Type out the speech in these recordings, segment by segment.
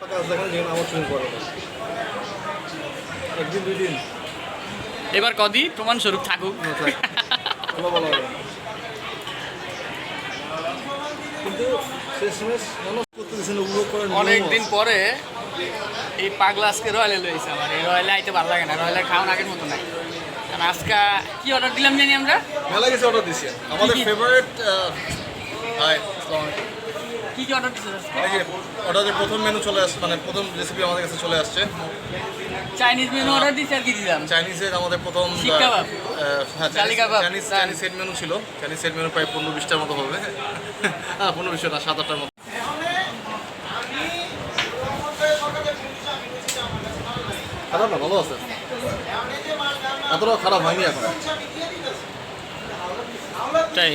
কাজ দেখান যেখানে আমার সঙ্গে করে একদিন দুই দিন। এবার কদি প্রমাণ স্বরূপ থাকুক। না, থাক। কোনো বলা হবে না। কিন্তু শেষমেশ মানুষ করতে দিচ্ছেন উপভোগ করার নিয়ম অনেক দিন পরে এই পাগলা আজকে রয়্যালে লইছে আমার এই রয়্যালে আইতে ভালো লাগে না রয়্যালের খাওয়ান আগের মতো নাই। কারণ আজকে কি অর্ডার দিলাম জানি আমরা? মেলা কিছু অর্ডার দিছি। আমাদের? ফেভারিট হাই কি কি অর্ডার দিচ্ছে আজকে? এই যে অর্ডারের প্রথম মেনু চলে আসছে মানে প্রথম রেসিপি আমাদের কাছে চলে আসছে। চাইনিজ মেনু অর্ডার দিচ্ছে আর কি দিলাম? চাইনিজের আমাদের প্রথম শিক কাবাব? হ্যাঁ চালি kebab? Chinese Chinese set menu ছিল। চাইনিজ সেট মেনু প্রায় পনেরো বিশটার মতো হবে। হ্যাঁ পনেরো বিশটা না সাত আটটার মতো। খারাপ না ভালো আছে। এতটাও খারাপ হয়নি এখন। তাই?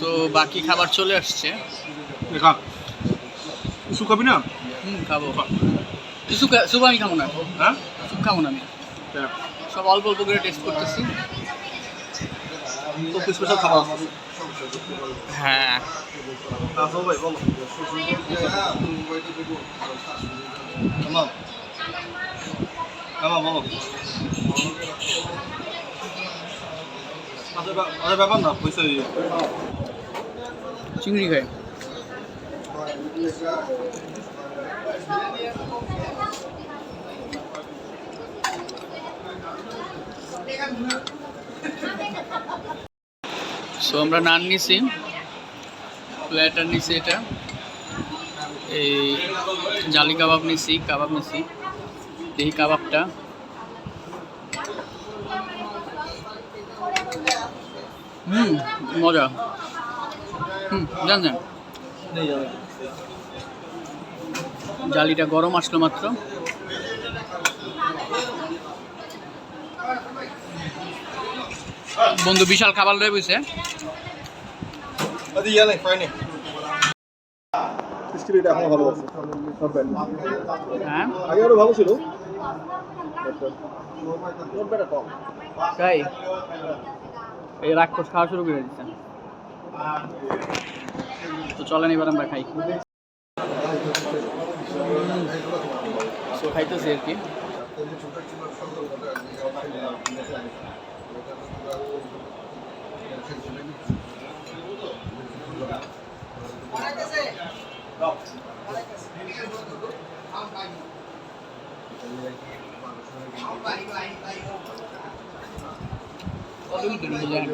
তো বাকি খাবার চলে আসছে। দেখা কিছু খাবি না? হুম খাব। সুপ সুপ আমি খাব না। হ্যাঁ? সুপ খাব না আমি। সব অল্প অল্প করে টেস্ট করতেছি। তো স্পেশাল খাবার? হ্যাঁ। ভাই বলো। tamam tamam বলো। ব্যাপার না চিংড়ি খাই। সো আমরা নান নিছি। প্ল্যাটার নিছি এটা। এই জালি কাবাব নিছি কাবাব নিছি। এই কাবাবটা। হুম মজা। হুম জান জান। জালিটা গরম আসলো মাত্র। বন্ধু বিশাল খাবার লয়ে আছে। হ্যাঁ? আগে আরও ভালো ছিল। তাই? এই রাক্ষস খাওয়া শুরু করে দিচ্ছে তো চলেন এবার আমরা খাই। খাইতেছি আর কি। করে বুঝলেন